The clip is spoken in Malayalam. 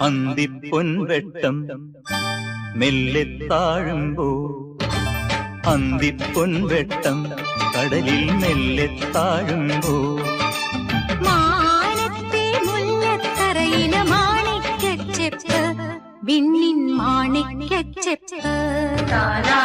അന്തിപ്പൊൻവെട്ടം മെല്ലെ താഴുമ്പോ അന്തിപ്പൊൻവെട്ടം കടലിൽ മെല്ലെ താഴുമ്പോ செப்ப விண்ணின் மாணிக்க செப்ப தாரா